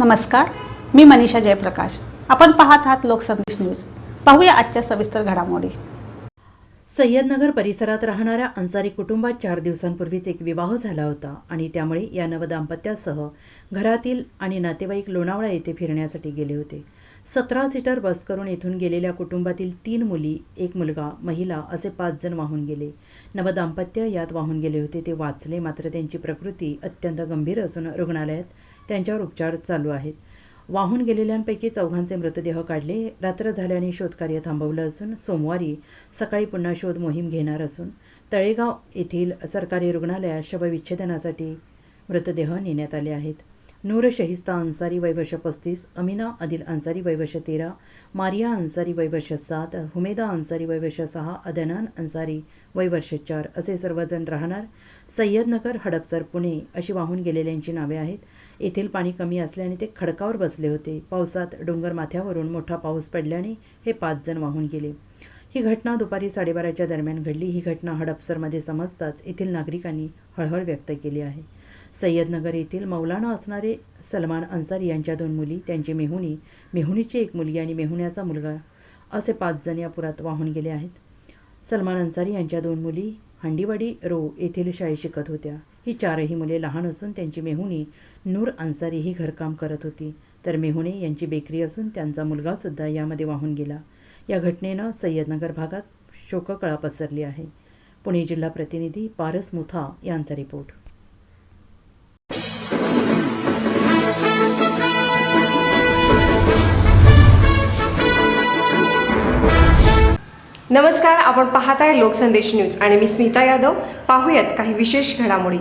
नमस्कार मी मनीषा जयप्रकाश. आपण पाहत आहात लोकसंदेश न्यूज. पाहूया आजच्या सविस्तर घडामोडी. सय्यदनगर परिसरात राहणाऱ्या अन्सारी कुटुंबात चार दिवसांपूर्वीच एक विवाह झाला होता आणि त्यामुळे या नवदाम्पत्यासह घरातील आणि नातेवाईक लोणावळा येथे फिरण्यासाठी गेले होते. सतरा सीटर बस करून येथून गेलेल्या कुटुंबातील तीन मुली एक मुलगा महिला असे पाच जण वाहून गेले. नवदाम्पत्य यात वाहून गेले होते ते वाचले मात्र त्यांची प्रकृती अत्यंत गंभीर असून रुग्णालयात त्यांच्यावर उपचार चालू आहेत. वाहून गेलेल्यांपैकी चौघांचे मृतदेह काढले. रात्र झाल्याने शोधकार्य थांबवलं असून सोमवारी सकाळी पुन्हा शोध मोहीम घेणार असून तळेगाव येथील सरकारी रुग्णालयात शवविच्छेदनासाठी मृतदेह नेण्यात आले आहेत. नूर शहिस्ता अन्सारी वैवर्ष पस्तीस अमिना आदिल अन्सारी वैवर्ष तेरा मारिया अन्सारी वैवर्ष सात हुमेदा अन्सारी वैवर्ष सहा अदनान अन्सारी वैवर्ष चार असे सर्वजण राहणार. सय्यदनगर हडपसर पुणे अशी वाहून गेलेल्यांची नावे आहेत. येथील पाणी कमी असल्याने ते खडकावर बसले होते. पावसात डोंगर माथ्यावरून मोठा पाऊस पडल्याने हे पाच जण वाहून गेले. ही घटना दुपारी साडेबाराच्या दरम्यान घडली. ही घटना हडपसरमध्ये समजताच येथील नागरिकांनी हळहळ व्यक्त केली आहे. सय्यदनगर येथील मौलाना असणारे सलमान अन्सारी यांच्या दोन मुली त्यांची मेहुणी मेहुणीची एक मुलगी आणि मेहुण्याचा मुलगा असे पाच जण या पुरात वाहून गेले आहेत. सलमान अन्सारी यांच्या दोन मुली हांडीवाडी रो येथील शाळेत शिकत होत्या. ही चारही मुले लहान असून त्यांची मेहुणी नूर अन्सारी ही घरकाम करत होती. तर मेहुणे यांची बेकरी असून त्यांचा मुलगासुद्धा यामध्ये वाहून गेला. या घटनेनं सय्यदनगर भागात शोककळा पसरली आहे. पुणे जिल्हा प्रतिनिधी पारस मुथा यांचा रिपोर्ट. नमस्कार आपण पाहत आहे लोकसंदेश न्यूज आणि मी स्मिता यादव. पाहूयात काही विशेष घडामोडी.